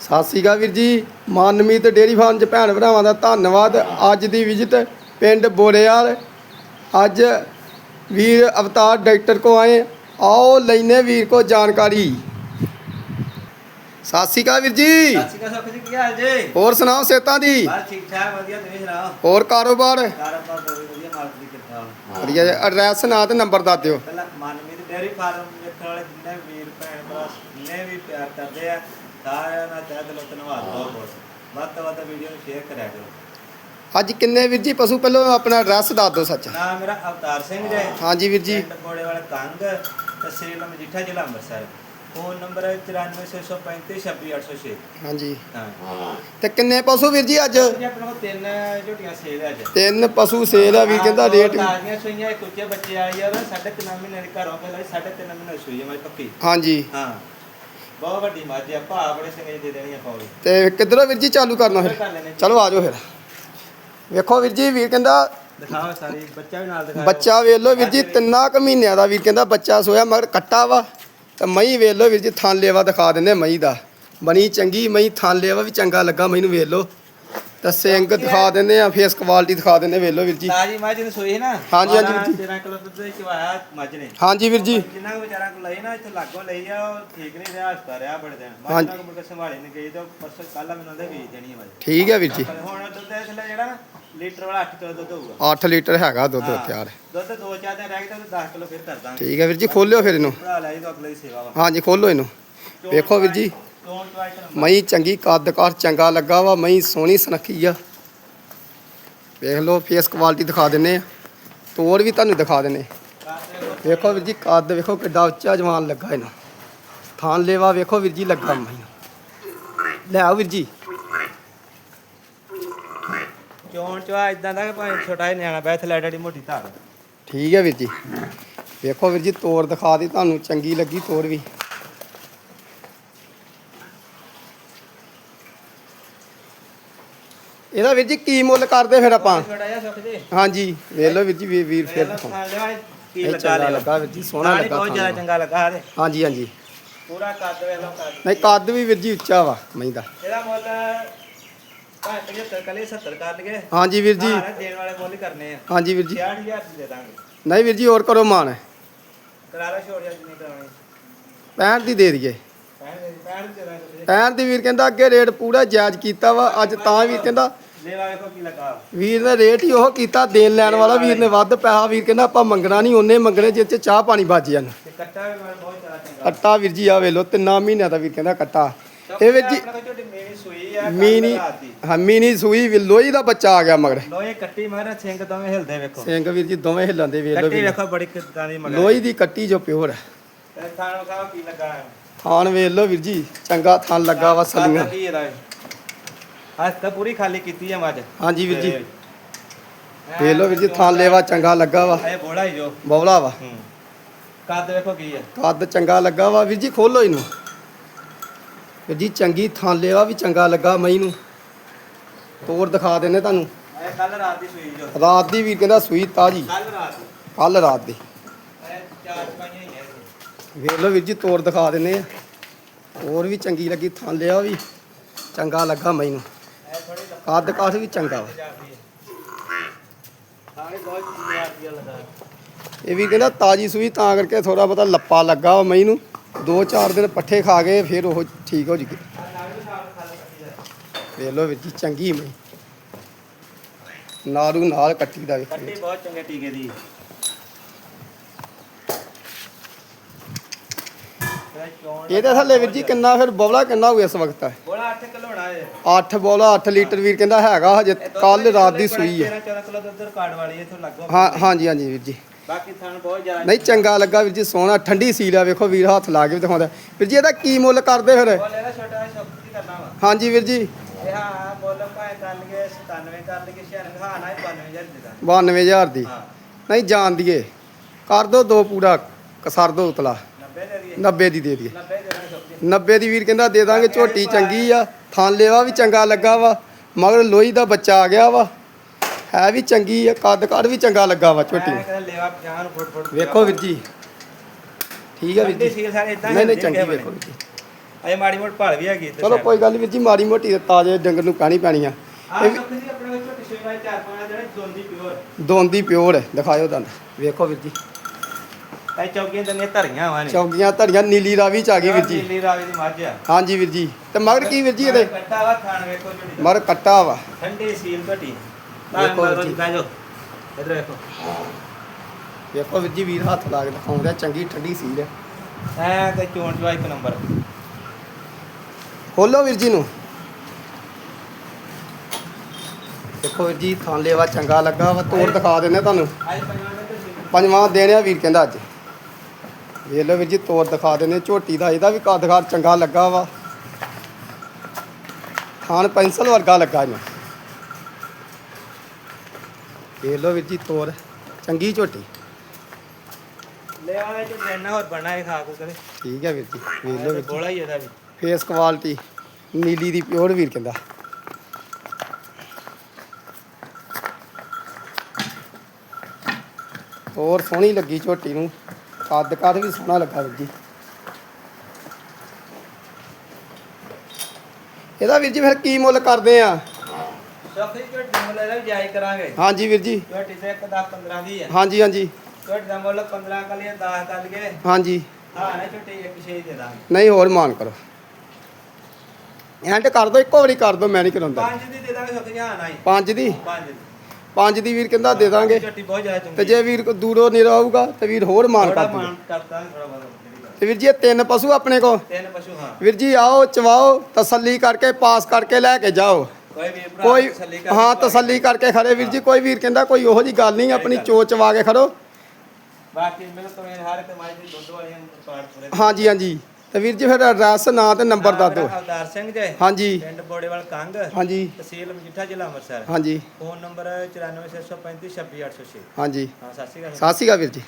ਸਤਿ ਸ਼੍ਰੀ ਅਕਾਲ ਵੀਰ ਜੀ। ਮਾਨਮੀਤ dairy farm ਚ ਭੈਣ ਭਰਾਵਾਂ ਦਾ ਧੰਨਵਾਦ। ਅੱਜ ਦੀ ਵਿਜ਼ਿਟ ਪਿੰਡ ਬੋਰੇਵਾਲ ਅੱਜ ਵੀਰ ਅਵਤਾਰ ਡਾਕਟਰ ਕੋ ਆਏ। ਆਓ ਲੈਨੇ ਵੀਰ ਕੋ ਜਾਣਕਾਰੀ। ਸਤਿ ਸ਼੍ਰੀ ਅਕਾਲ ਵੀਰ ਜੀ। ਸਤਿ ਸ਼੍ਰੀ ਅਕਾਲ ਸੁਖ ਜੀ ਕੀ ਹਾਲ ਜੀ? ਹੋਰ ਸੁਣਾਓ ਸੇਤਾਂ ਦੀ? ਬਸ ਠੀਕ ਠਾਕ ਵਧੀਆ ਤੁਸੀਂ ਸੁਣਾਓ? ਹੋਰ ਕਾਰੋਬਾਰ? ਕਾਰੋਬਾਰ ਬਹੁਤ ਵਧੀਆ ਮਾਲਕ ਦੀ ਕਿਰਪਾ। ਨਾਲ। ਵਧੀਆ ਜੀ ਐਡਰੈਸ ਨਾਂ ਤੇ ਨੰਬਰ ਦੱਸ ਦਿਓ। ਪਹਿਲਾਂ ਮਨਮੀਤ ਡੇਅਰੀ ਫਾਰਮ ਵਾਲੇ ਜਿੰਨੇ ਵੀਰ ਭੈਣ ਭਰਾ ਜਿੰਨੇ ਵੀ ਪਿਆਰ ਕਰਦੇ ਆ ਸਾਰਿਆਂ ਦਾ ਤਹਿ ਦਿਲੋਂ ਧੰਨਵਾਦ ਬਹੁਤ ਬਹੁਤ। ਵੱਧ ਤੋਂ ਵੱਧ ਵੀਡੀਓ ਨੂੰ ਸ਼ੇਅਰ ਕਰਿਆ ਕਰੋ। ਅੱਜ ਕਿੰਨੇ ਵੀਰ ਜੀ? ਪਸ਼ੂ ਪਹਿਲਾਂ ਆਪਣਾ ਐਡਰੈਸ ਦੱਸ ਦਿਓ ਸੱਚ। ਨਾਮ ਮੇਰਾ ਅਵਤਾਰ ਸਿੰਘ ਜੀ। ਹਾਂਜੀ ਵੀਰ ਜੀ। ਪਿੰਡ ਵਾਲਾ ਕੰਗ ਤਹਿਸੀਲ ਮਜੀਠਾ ਜ਼ਿਲ੍ਹਾ ਅੰਮ੍ਰਿਤਸਰ। ਫੋਨ ਨੰਬਰ ਹੈ 94635 26806 ਹਾਂਜੀ। ਹਾਂ। ਤੇ ਕਿੰਨੇ ਪਸ਼ੂ ਵੀਰ ਜੀ ਅੱਜ? ਜੀ ਆਪਣੇ ਕੋਲ ਤਿੰਨ ਝੋਟੀਆਂ ਸੇਲ ਹੈ ਅੱਜ। ਤਿੰਨ ਪਸ਼ੂ ਸੇਲ ਆ ਵੀਰ ਕਹਿੰਦਾ ਰੇਟ ਵੀ ਤਾਜ਼ੀਆਂ ਸੂਈਆਂ ਇੱਕ ਉੱਚੇ ਬੱਚੇ ਵਾਲੀ ਆ ਉਹ ਸਾਢੇ ਤਿੰਨ ਮਹੀਨੇ ਦੀ ਘਰੋਂ ਪਹਿਲਾਂ ਸਾਢੇ ਤਿੰਨ ਮਹੀਨੇ ਦੀ ਸੂਈ ਆ ਮੈਂ ਪੱਕੀ। ਹਾਂਜੀ। ਹਾਂ। ਬਹੁਤ ਵੱਡੀ ਮੱਝ ਆ ਭਾ ਬੜੇ ਸੰਗੇ ਦੇ ਦੇਣੀ ਆ ਪੌੜੀ ਤੇ ਕਿੱਧਰੋਂ ਵੀਰ ਜੀ ਚਾਲੂ ਕਰਨਾ ਫਿਰ? ਕਰ ਲੈਣੇ ਚਲੋ ਆ ਜਾਓ ਫਿਰ। ਵੇਖੋ ਵੀਰ ਜੀ ਵੀਰ ਕਹਿੰਦਾ ਦਿਖਾਓ ਸਾਰੀ ਬੱਚਾ ਵੀ ਨਾਲ ਦਿਖਾਓ। ਬੱਚਾ ਵੇਖ ਲਓ ਵੀਰ ਜੀ ਤਿੰਨਾਂ ਕੁ ਮਹੀਨਿਆਂ ਦਾ ਵੀਰ ਕਹਿੰਦਾ ਬੱਚਾ ਸੋਇਆ ਮਗਰ ਕੱਟਾ ਵਾ। ਤੇ ਮਈ ਵੇਖ ਲਓ ਵੀਰ ਜੀ ਥਾਂ ਲੇਵਾ ਦਿਖਾ ਦਿੰਦੇ ਮਈ ਦਾ। ਬਣੀ ਚੰਗੀ ਮਈ ਥਾਂ ਲੇਵਾ ਵੀ ਚੰਗਾ ਲੱਗਾ ਮੈਨੂੰ ਵੇਖ ਲਓ। ਤੇ ਸਿੰਘ ਦਿਖਾ ਦਿੰਦੇ ਆ ਫੇਸ ਕੁਆਲਿਟੀ ਦਿਖਾ ਦਿੰਦੇ ਵੇਖ ਲਓ ਵੀਰ ਜੀ। ਤਾਜੀ ਮੱਝ ਨੂੰ ਸੂਈ ਨਾ? ਹਾਂਜੀ, ਹਾਂਜੀ ਵੀਰ ਜੀ। 13 ਕਿਲੋ ਦੁੱਧ ਚਵਾਇਆ ਮੱਝ ਨੇ। ਹਾਂਜੀ ਵੀਰ ਜੀ। ਜਿੰਨਾ ਕੁ ਵਿਚਾਰਾਂ ਕੋਲ ਲਈ ਨਾ ਇੱਥੇ ਲਾਗੋਂ ਲਈ ਆ ਉਹ ਠੀਕ ਨਹੀਂ ਰਿਹਾ ਹਸਪਤਾਲ ਰਿਹਾ ਬੜੇ ਦਿਨ। ਮੱਝ। ਨਾਲ ਕੇ ਸੰਭਾਲੇ ਨਹੀਂ ਗਈ ਤੇ ਪਰਸੋਂ ਕੱਲ ਮੈਨੂੰ ਉਹਦੇ ਵੇਚ ਦੇਣੀ ਆ ਮੱਝ। ਠੀਕ ਹੈ ਵੀਰ ਜੀ। ਹੁਣ ਦੁੱਧ ਇਸ ਲਈ ਜਿਹੜਾ ਨਾ ਲੀਟਰ ਵਾਲਾ 8 ਕਿਲੋ ਦੁੱਧ ਹੋਊਗਾ। 8 ਲੀਟਰ ਹੈਗਾ ਦੁੱਧ ਹਾਂ। ਤਿਆਰ। ਦੁੱਧ ਦੋ ਚਾਰ ਦਿਨ ਰਹਿ ਗਏ ਤਾਂ 10 ਕਿਲੋ ਫਿਰ ਕਰ ਦਾਂਗੇ। ਠੀਕ ਹੈ ਵੀਰ ਜੀ ਖੋਲਿਓ ਫਿਰ ਇਹਨੂੰ। ਭਰਾ ਲੈ ਜੀ ਤਾਂ ਅਗਲੇ ਦੀ ਸੇਵਾ ਵਾ। ਹਾਂਜੀ ਖੋਲੋ ਇਹਨੂੰ। ਵੇਖੋ ਵੀਰ ਜੀ ਚੋਣ ਚਵਾਈ ਕਰ ਮਈ ਚੰਗੀ ਕੱਦਕਾਰ ਚੰਗਾ ਲੱਗਾ ਵਾ ਮਈ ਸੋਹਣੀ ਸੁਨੱਖੀ ਆ। ਵੇਖ ਲਓ ਫੇਸ ਕੁਆਲਿਟੀ ਦਿਖਾ ਦਿੰਨੇ ਆ। ਤੋੜ ਵੀ ਤੁਹਾਨੂੰ ਦਿਖਾ ਦਿੰਨੇ। ਵੇਖੋ ਵੀਰ ਜੀ ਕੱਦ ਵੇਖੋ ਕਿੱਡਾ ਉੱਚਾ ਜਵਾਨ ਲੱਗਾ ਇਹਨਾਂ। ਥਾਨ ਲੇਵਾ ਵੇਖੋ ਵੀਰ ਜੀ ਲੱਗਾ ਮਈ। ਲੈ ਆਓ ਵੀਰ ਜੀ। ਚੋਣ ਚਵਾ ਇਦਾਂ ਦਾ ਕਿ ਭਾਵੇਂ ਛੋਟਾ ਜਿਹਾ ਨਿਆਣਾ ਬੈਠ ਲੈ ਡੈਡੀ ਮੋਟੀ ਧਾਰ। ਠੀਕ ਹੈ ਵੀਰ ਜੀ। ਵੇਖੋ ਵੀਰ ਜੀ ਤੋੜ ਦਿਖਾ ਦੀ ਤੁਹਾਨੂੰ ਚੰਗੀ ਲੱਗੀ ਤੋੜ ਵੀ। ਇਹਦਾ ਵੀਰ ਜੀ ਕੀ ਮੁੱਲ ਕਰਦੇ ਫਿਰ ਆਪਾਂ? ਛੋਟਾ ਜਿਹਾ ਹਾਂਜੀ ਵੇਖ ਲਓ ਵੀਰ ਜੀ ਵੀਰ ਵੀਰ ਫਿਰ ਦਿਖਾਓ। ਖਾਣ ਲਿਆ ਕੀ ਇਹ ਲੱਗਾ ਚੰਗਾ ਲੈ ਲੱਗਾ ਵੀਰ ਜੀ ਸੋਹਣਾ ਲੱਗਾ ਬਹੁਤ ਜ਼ਿਆਦਾ ਖਾਣ ਨੂੰ। ਚੰਗਾ ਲੱਗਾ ਇਹਦੇ। ਹਾਂਜੀ ਹਾਂਜੀ। ਪੂਰਾ ਕੱਦ ਵੇਖ ਲਓ ਕੱਦ। ਨਹੀਂ ਕੱਦ ਵੀ ਵੀਰ ਜੀ ਉੱਚਾ ਵਾ ਮਹੀਂ ਦਾ। ਇਹਦਾ ਮੁੱਲ ਭਾਵੇਂ 75 ਕਲੇ 70 ਕਰ ਲਈਏ। ਹਾਂਜੀ ਵੀਰ ਜੀ। ਹਾਂ ਨਾ ਦੇਣ ਵਾਲੇ ਮੁੱਲ ਹੀ ਕਰਨੇ ਆ। ਹਾਂਜੀ ਵੀਰ ਜੀ। 60000 ਦੀ ਦੇ ਦਾਂਗੇ। ਨਹੀਂ ਵੀਰ ਜੀ ਹੋਰ ਕਰੋ ਮਾਨ। ਕਰਾ ਲਓ ਛੋੜ ਜਾ ਜਿੰਨੀ ਕਰਾਉਣੀ। 65 ਦੀ ਦੇ ਦਈਏ। 65 65 ਦੇ ਦਾਂਗੇ 65 ਦੀ ਵੀਰ ਕਹਿੰਦਾ ਅੱਗੇ ਰੇਟ ਪੂਰਾ ਜਾਇਜ਼ ਕੀਤਾ ਵਾ ਅੱਜ ਤਾਂ ਵੀਰ ਕਹਿੰਦਾ ਦੇਵਾ ਵੇਖੋ ਕੀ ਲੱਗਾ। ਵੀਰ ਨੇ ਰੇਟ ਹੀ ਉਹ ਕੀਤਾ ਦੇਣ ਲੈਣ ਵਾਲਾ ਵੀਰ ਨੇ ਵੱਧ ਪੈਸਾ। ਵੀਰ ਕਹਿੰਦਾ ਆਪਾਂ ਮੰਗਣਾ ਨਹੀਂ ਉਹਨੇ ਮੰਗਣੇ ਜਿੱਥੇ ਚਾਹ ਪਾਣੀ ਬਚ ਜਾਣ। ਤੇ ਕੱਟਾ ਵੀ ਮੈਨੂੰ ਬਹੁਤ ਜ਼ਿਆਦਾ ਚੰਗਾ। ਕੱਟਾ ਵੀਰ ਜੀ ਆ ਵੇ ਲੋ ਤਿੰਨਾਂ ਮਹੀਨਿਆਂ ਦਾ ਵੀਰ ਕਹਿੰਦਾ ਕੱਟਾ। ਇਹ ਵੀਰ ਜੀ ਆਪਣੇ ਕੋਲ ਝੋਟੀ ਮੇਰੀ ਸੂਈ ਆ ਮੀਨੀ ਹਾਂ ਮੀਨੀ ਸੂਈ ਵੀ ਲੋਹੀ ਦਾ ਬੱਚਾ ਆ ਗਿਆ ਮਗਰ। ਲੋਏ ਕੱਟੀ ਮਗਰ ਸਿੰਘ ਦੋਵੇਂ ਹਿਲਦੇ ਵੇਖੋ। ਸਿੰਘ ਵੀਰ ਜੀ ਦੋਵੇਂ ਹਿੱਲਾਂ ਦੇ ਵੇਖ ਲੋ ਕੱਟੀ ਵੀਰ ਵੇਖੋ ਬੜੀ ਕਿਦਾਂ ਦੀ ਮਗਰ। ਲੋਹੀ ਦੀ ਕੱਟੀ ਜੋ ਪਿਓਰ ਹੈ। ਤੇ ਥਾਣ ਵਿਖਾਓ ਕੀ ਲੱਗਾ ਹੈ? ਥਾਨ ਵੇਖ ਲੋ ਵੀਰ ਜੀ ਚੰਗਾ ਥਾਨ ਲੱਗਾ ਵਾ ਸਲੀਆਂ। ਕੀ ਇਹਦਾ? ਅੱਜ ਤਾਂ ਪੂਰੀ ਖਾਲੀ ਕੀਤੀ ਆ ਮੱਝ। ਹਾਂਜੀ ਵੀਰ ਜੀ। ਵੇਖ ਲੋ ਵੀਰ ਜੀ ਥਾਨ ਲੇਵਾ ਚੰਗਾ ਲੱਗਾ ਵਾ। ਇਹ ਬੋੜਾ ਹੀ ਜੋ। ਬੌਲਾ ਵਾ। ਹੂੰ। ਕੱਦ ਵੇਖੋ ਕੀ ਆ ਕੱਦ ਚੰਗਾ ਲੱਗਾ ਵਾ। ਵੀਰ ਜੀ ਖੋਲੋ ਇਹਨੂੰ। ਵੀਰ ਜੀ ਚੰਗੀ ਥਾਂ ਲੇਵਾ ਵੀ ਚੰਗਾ ਲੱਗਾ ਮਈ ਨੂੰ। ਤੋੜ ਦਿਖਾ ਦਿੰਨੇ ਤੁਹਾਨੂੰ। ਇਹ ਕੱਲ ਰਾਤ ਦੀ ਸੂਈ ਜੋ। ਰਾਤ ਦੀ ਵੀਰ ਕਹਿੰਦਾ ਸੂਈ ਤਾਜੀ ਕੱਲ ਰਾਤ ਦੀ। ਕੱਲ ਰਾਤ ਦੀ। ਇਹ ਚਾਰ ਪਾਈਆਂ ਹੀ ਨੇ ਇਹਦੇ। ਵੇਖ ਲਓ ਵੀਰ ਜੀ ਤੋੜ ਦਿਖਾ ਦਿੰਨੇ ਆ। ਹੋਰ ਵੀ ਚੰਗੀ ਲੱਗੀ ਥਾਂ ਲਿਆ ਵੀ ਚੰਗਾ ਲੱਗਾ ਮਈ ਨੂੰ। ਕੱਦ ਕਾਠ ਵੀ ਚੰਗਾ ਵਾ। ਇਹ ਵੀ ਕਹਿੰਦਾ ਤਾਜੀ ਸੂਈ ਤਾਂ ਕਰਕੇ ਥੋੜਾ ਬਹੁਤਾ ਲੱਪਾ ਲੱਗਾ ਵਾ ਮਈ ਨੂੰ। ਦੋ ਚਾਰ ਦਿਨ ਪੱਠੇ ਖਾ ਗਏ ਫਿਰ ਉਹ ਠੀਕ ਹੋ ਜੂਗੀ। ਵੇਖ ਲਓ ਵੀਰ ਜੀ ਚੰਗੀ ਮਈ ਨਾਰੂ ਨਾਲ ਕੱਟੀ ਦਾ ਵੇਖੋ ਕੱਟੀ ਬਹੁਤ ਚੰਗੇ ਟੀਕੇ ਦੀ। ਇਹ ਇਹਦੇ ਥੱਲੇ ਵੀਰ ਜੀ ਕਿੰਨਾ ਫਿਰ ਬੌਲਾ ਕਿੰਨਾ ਹੋਊ ਇਸ ਵਕਤ? ਬੋਲਾ 8 ਕਿਲੋ ਹੋਣਾ ਹੈ 8 ਬੌਲਾ 8 ਲੀਟਰ ਵੀਰ ਕਹਿੰਦਾ ਹੈਗਾ ਹਜੇ ਕੱਲ ਰਾਤ ਦੀ ਸੂਈ ਹੈ 13 14 ਕਿਲੋ ਦੁੱਧ ਰਿਕਾਰਡ ਵਾਲੀ ਇਥੋਂ ਲੱਗੋ। ਹਾਂ ਹਾਂਜੀ ਹਾਂਜੀ ਵੀਰ ਜੀ। ਬਾਕੀ ਥਣ ਬਹੁਤ ਜ਼ਿਆਦਾ ਨਹੀਂ ਚੰਗਾ ਲੱਗਾ ਵੀਰ ਜੀ ਸੋਹਣਾ ਠੰਡੀ ਸੀਲ ਆ ਵੇਖੋ ਵੀਰ ਹੱਥ ਲਾ ਕੇ ਵੀ ਦਿਖਾਉਂਦਾ। ਵੀਰ ਜੀ ਇਹਦਾ ਕੀ ਮੁੱਲ ਕਰਦੇ ਫਿਰ? ਬੋਲ ਇਹਦਾ ਛੋਟਾ ਜਿਹਾ ਸ਼ੌਕ ਕੀ ਕਰਨਾ ਵਾ। ਹਾਂਜੀ ਵੀਰ ਜੀ। ਇਹ ਹਾਂ ਬੋਲ ਭਾਵੇਂ ਕਰ ਲਈਏ 97 ਕਰ ਲਈਏ 96 ਹਾਂ ਨਾ 92000 ਦੇ ਦਾਂ। 92000 ਦੀ। ਹਾਂ। ਨਹੀਂ ਜਾਣ ਦੀਏ। ਕਰ ਦੋ ਦੋ ਪੂਰਾ ਕਸਰ ਦੋ ਉਤਲਾ। 90 ਦੇ ਦਈਏ 90 ਦੀ ਦੇ ਦਈਏ 90 ਦੇ ਦਾਂ ਸ਼ੌਕ 90 ਦੀ ਵੀਰ ਕਹਿੰਦਾ ਦੇ ਦਾਂਗੇ ਝੋਟੀ ਚੰਗੀ ਆ ਥਾਂ ਲੇਵਾ ਵੀ ਚੰਗਾ ਲੱਗਾ ਵਾ ਮਗਰ ਲੋਹੀ ਦਾ ਬੱਚਾ ਆ ਗਿਆ ਵਾ। ਹੈ ਵੀ ਚੰਗੀ ਆ ਕੱਦ ਕੱਦ ਵੀ ਚੰਗਾ ਲੱਗਾ ਵਾ ਝੋਟੀ। ਨੂੰ। ਕਹਿੰਦਾ ਲੈਵਾ 50 ਫੁੱਟ ਫੁੱਟ ਵੇਖੋ ਵੀਰ ਜੀ। ਠੀਕ ਆ ਵੀਰ ਜੀ। ਸੀਲ ਸਾਰੇ ਇਦਾਂ ਨਹੀਂ ਨਹੀਂ ਚੰਗੀ ਵੇਖੋ ਵੀਰ ਜੀ। ਅਜੇ ਮਾੜੀ ਮੋਟ ਭਾਲ ਵੀ ਹੈਗੀ ਚਲੋ ਕੋਈ ਗੱਲ ਨੀ ਵੀਰ ਜੀ ਮਾੜੀ ਮੋਟੀ ਤੇ ਤਾਜ਼ੇ ਡੰਗਰ ਨੂੰ ਪੈਣੀ ਪੈਣੀ ਆ। ਆ ਇਹ ਆਪਣੇ ਵਿੱਚ ਝੋਟੀ ਜਿਹੜੇ ਦੋਂਦੀ ਪਿਓਰ। ਦੋਂਦੀ ਪਿਓਰ ਹੈ ਦਿਖਾਇਓ ਦੰਦ ਵੇਖੋ ਵੀਰ ਜੀ। ਐ ਚੌਕੀਆਂ ਦੰਦੀਆਂ ਧਰੀਆਂ ਵਾ ਨੇ ਚੌਂਕੀਆਂ ਧੜੀਆਂ ਨੀਲੀ ਰਾਵੀ ਚ ਆ ਗਈ ਵੀਰ ਜੀ। ਨੀਲੀ ਰਾਵੀ ਦੀ ਮੱਝ ਆ। ਹਾਂਜੀ ਵੀਰ ਜੀ। ਤੇ ਮਗਰ ਕੀ ਵੀਰ ਜੀ ਇਹਦੇ? ਕੱਟਾ ਵਾ ਖਾਣ ਵੇਖੋ ਝੋਟੀ ਦਾ। ਮਗਰ ਕੱਟਾ ਵਾ। ਠੰਡੀ ਸੀਲ ਝੋਟੀ ਵੇਖੋ। ਵੀਰ ਜੀ ਵੀਰ ਹੱਥ ਲਾ ਕੇ ਦਿਖਾਉਂਦਾ ਚੰਗੀ ਠੰਡੀ ਸੀਲ ਹੈ। ਐ ਤੇ ਚੋਣ ਜਵਾ ਇੱਕ ਨੰਬਰ। ਖੋਲੋ ਵੀਰ ਜੀ ਨੂੰ। ਦੇਖੋ ਵੀਰ ਜੀ ਥਾਂ ਲੇਵਾ ਚੰਗਾ ਲੱਗਾ ਵਾ ਤੋੜ ਦਿਖਾ ਦਿੰਦੇ ਤੁਹਾਨੂੰ। ਪੰਜਵਾਂ ਦਿਨ ਦੇਣਿਆ ਵੀਰ ਕਹਿੰਦਾ ਅੱਜ। ਵੇਖ ਲਓ ਵੀਰ ਜੀ ਤੋੜ ਦਿਖਾ ਦਿੰਦੇ ਝੋਟੀ ਦਾ ਇਹਦਾ ਵੀ ਕਾਦਗਾਰ ਚੰਗਾ ਲੱਗਾ ਵਾ। ਥਾਨ ਪੈਨਸਲ ਵਰਗਾ ਲੱਗਾ ਇਹਨੂੰ। ਵੇਖ ਲਓ ਵੀਰ ਜੀ ਤੋੜ ਚੰਗੀ ਝੋਟੀ। ਲੈ ਆਵੇ ਜੋ ਜੈਨਾ ਹੋਰ ਬਣਾ ਇਹ ਖਾ ਕੋ ਕਰੇ ਠੀਕ ਹੈ ਵੀਰ ਜੀ ਵੇਖ ਲਓ ਵੀਰ ਜੀ। ਬੋਲਾ ਹੀ ਇਹਦਾ ਵੀ। ਫੇਸ ਕੁਆਲਿਟੀ ਨੀਲੀ ਦੀ ਪਿਓਰ ਵੀਰ ਕਹਿੰਦਾ। ਹੋਰ ਸੋਹਣੀ ਲੱਗੀ ਝੋਟੀ ਨੂੰ। ਕੱਦ ਕੱਦ ਵੀ ਸੋਹਣਾ ਲੱਗਾ ਵੀਰ ਜੀ। ਇਹਦਾ ਵੀਰ ਜੀ ਫਿਰ ਕੀ ਮੁੱਲ ਕਰਦੇ ਆ? ਸੋਖੀ ਝੋਟੀ ਮੁੱਲ ਇਹਦਾ ਵੀ ਜਾਇਜ਼ ਕਰਾਂਗੇ। ਹਾਂਜੀ ਵੀਰ ਜੀ। ਝੋਟੀ ਤੇ ਇੱਕ 10 15 ਦੀ ਹੈ। ਹਾਂਜੀ ਹਾਂਜੀ। ਝੋਟੀ ਦਾ ਮੁੱਲ 15 ਕਰ ਲਿਆ 10 ਕਰ ਲਈਏ ਹਾਂਜੀ ਹਾਂ ਨਾ ਝੋਟੀ ਇੱਕ ਛੇ ਦੇ ਦਾਂਗੇ। ਨਹੀਂ ਹੋਰ ਮਾਨ ਕਰੋ। ਐਂਡ ਕਰ ਦੋ ਇੱਕੋ ਵਾਰੀ ਕਰ ਦੋ ਮੈਂ ਨਹੀਂ ਕਰਾਉਂਦਾ। ਪੰਜ ਦੀ ਦੇ ਦਾਂਗੇ ਸੁੱਖ ਹਾਂ ਨਾ ਹੀ। ਪੰਜ ਦੀ? ਪੰਜ ਦੀ। ਪੰਜ ਦੀ ਵੀਰ ਕਹਿੰਦਾ ਦੇ ਦਾਂਗੇ। ਝੋਟੀ ਬਹੁਤ ਜ਼ਿਆਦਾ ਚੰਗੀ ਤੇ ਜੇ ਵੀਰ ਕੋ ਦੂਰੋਂ ਨਹੀਂ ਆਊਗਾ ਤੇ ਵੀਰ ਹੋਰ ਮਾਨ ਥੋੜਾ ਕਰ ਦੂਗਾ। ਮਾਨ ਕਰਦਾ ਥੋੜਾ ਬਹੁਤ। ਤੇ ਵੀਰ ਜੀ ਇਹ ਤਿੰਨ ਪਸ਼ੂ ਆਪਣੇ ਕੋ? ਤਿੰਨ ਪਸ਼ੂ ਹਾਂ। ਵੀਰ ਜੀ ਆਓ ਚਵਾਓ ਤਸੱਲੀ ਕਰਕੇ ਪਾਸ ਕਰਕੇ ਲੈ ਕੇ ਜਾਓ। ਕੋਈ ਹਾਂ ਤਸੱਲੀ ਕਰਕੇ ਖੜੇ ਵੀਰ ਜੀ ਕੋਈ ਵੀਰ ਕਹਿੰਦਾ ਕੋਈ ਉਹੋ ਜੀ ਗੱਲ ਨਹੀਂ ਆਪਣੀ ਚੋ ਚਵਾ ਕੇ ਖੜੋ। ਬਾਕੀ ਮੈਨੂੰ ਤਾਂ ਮੇਰੇ ਹਰ ਇੱਕ ਮਾਈ ਦੀ ਦੁੱਧ ਵਾਲੀਆਂ ਪਾੜ ਪੂਰੇ ਹਾਂਜੀ ਹਾਂਜੀ। ਤੇ ਵੀਰ ਜੀ ਫਿਰ ਐਡਰੈਸ ਨਾਂ ਤੇ ਨੰਬਰ ਦੱਸ ਦਿਓ। ਅਵਤਾਰ ਸਿੰਘ ਜੀ। ਹਾਂਜੀ। ਪਿੰਡ ਬੋੜੇਵਾਲ ਕੰਗ। ਹਾਂਜੀ। ਤਹਿਸੀਲ ਮਜੀਠਾ ਜ਼ਿਲ੍ਹਾ ਅੰਮ੍ਰਿਤਸਰ। ਹਾਂਜੀ। ਫੋਨ ਨੰਬਰ 94635 26806 ਹਾਂਜੀ। ਹਾਂ ਸਤਿ ਸ਼੍ਰੀ ਅਕਾਲ। ਸਤਿ ਸ਼੍ਰੀ ਅਕਾਲ ਵੀਰ ਜੀ।